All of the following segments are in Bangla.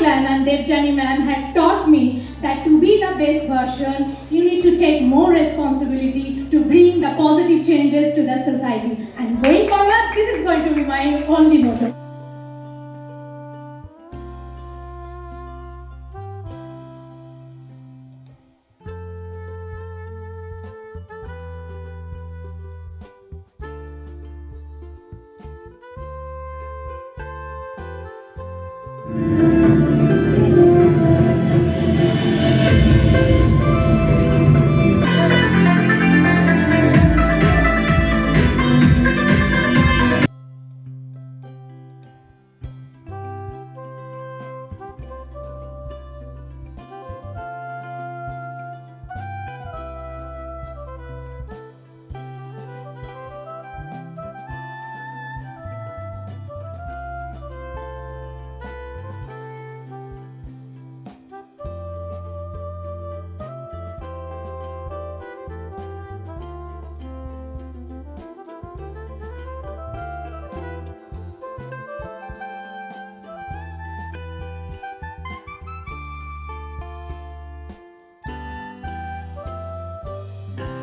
Kaplan and their Jani ma'am had taught me that to be the best version, you need to take more responsibility to bring the positive changes to the society. And going forward, this is going to be my only motto.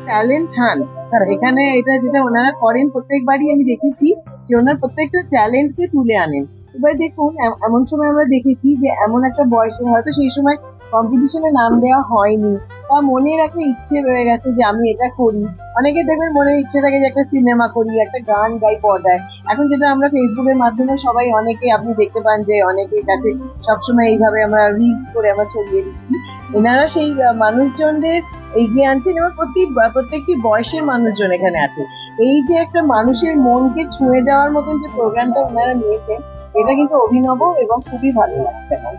Talent hunt এখানে এটা যেটা ওনারা করেন, প্রত্যেকবারই আমি দেখেছি যে ওনার প্রত্যেকটা ট্যালেন্টকে তুলে আনেন। এবার দেখুন, এম- এমন সময় আমরা দেখেছি যে এমন একটা বয়সে হয়তো সেই সময় কম্পিটিশনে নাম দেওয়া হয়নি। বা মনের একটা ইচ্ছে রয়ে গেছে যে আমি এটা করি। অনেকে দেখবেন মনের ইচ্ছে থাকে যে একটা সিনেমা করি, একটা গান গাই পর্দায়। এখন যেটা আমরা ফেসবুকের মাধ্যমে সবাই অনেকে, আপনি দেখতে পান যে অনেকের কাছে সবসময় এইভাবে আমরা রিলস করে আমরা ছড়িয়ে দিচ্ছি। এনারা সেই মানুষজনদের এগিয়ে আনছেন এবং প্রতি, প্রত্যেকটি বয়সের মানুষজন এখানে আছে। এই যে একটা মানুষের মনকে ছুঁয়ে যাওয়ার মতন যে প্রোগ্রামটা ওনারা নিয়েছেন, এটা কিন্তু অভিনব এবং খুবই ভালো লাগছে আমার।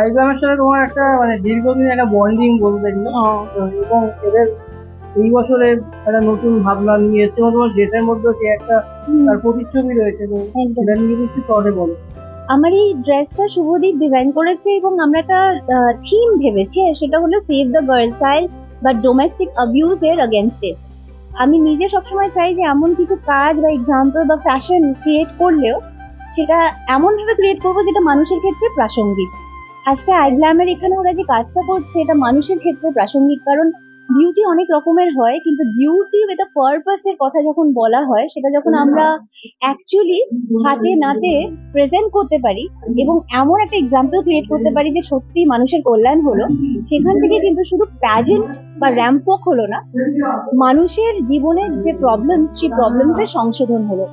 আইজামের সাথে তোমার একটা মানে দীর্ঘদিন একটা বন্ডিং বলতে গেলে। এবং এদের এই বছরে একটা নতুন ভাবনা নিয়ে এসছে এবং তোমার ডেটের মধ্যে যে একটা তার প্রতিচ্ছবি রয়েছে তো সেটা নিয়ে যদি একটু বলো। আমার এই ড্রেসটা শুভদীপ ডিজাইন করেছে এবং আমরা একটা থিম ভেবেছি সেটা হলো সেভ দ্য গার্ল চাইল্ড বা ডোমেস্টিক অ্যাবিউজ এর অগেনস্টে আমি নিজে সবসময় চাই যে এমন কিছু কাজ বা এক্সাম্পল বা ফ্যাশন ক্রিয়েট করলেও সেটা এমনভাবে ক্রিয়েট করব যেটা মানুষের ক্ষেত্রে প্রাসঙ্গিক। আজকে আইগ্ল্যামের এখানে ওরা যে কাজটা করছে, এটা মানুষের ক্ষেত্রে প্রাসঙ্গিক। কারণ বিউটি অনেক রকমের হয়, কিন্তু বিউটি উইথ আ পারপাস এর কথা যখন বলা হয়, সেটা যখন আমরা অ্যাকচুয়ালি হাতে নাতে প্রেজেন্ট করতে পারি এবং এমন একটা এক্সাম্পল ক্রিয়েট করতে পারি যে সত্যি মানুষের কল্যাণ হলো, সেখান থেকে কিন্তু শুধু প্যাজেন্ট বা র্যাম্পক হলো না, মানুষের জীবনের যে প্রবলেমস সেই প্রবলেমসের সংশোধন হলো।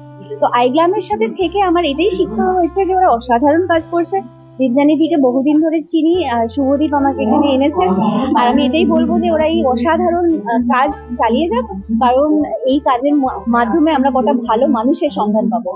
তো আইগ্লামের সাথে থেকে আমার এটাই শিক্ষা হয়েছে যে ওরা অসাধারণ কাজ করছে বিজ্ঞানীদিকে বহুদিন ধরে চিনি আহ, শুভদীপ আমাকে এখানে এনেছেন। আর আমি এটাই বলব যে ওরা এই অসাধারণ কাজ চালিয়ে যাক কারণ এই কাজের মাধ্যমে আমরা কটা ভালো মানুষের সন্ধান পাবো।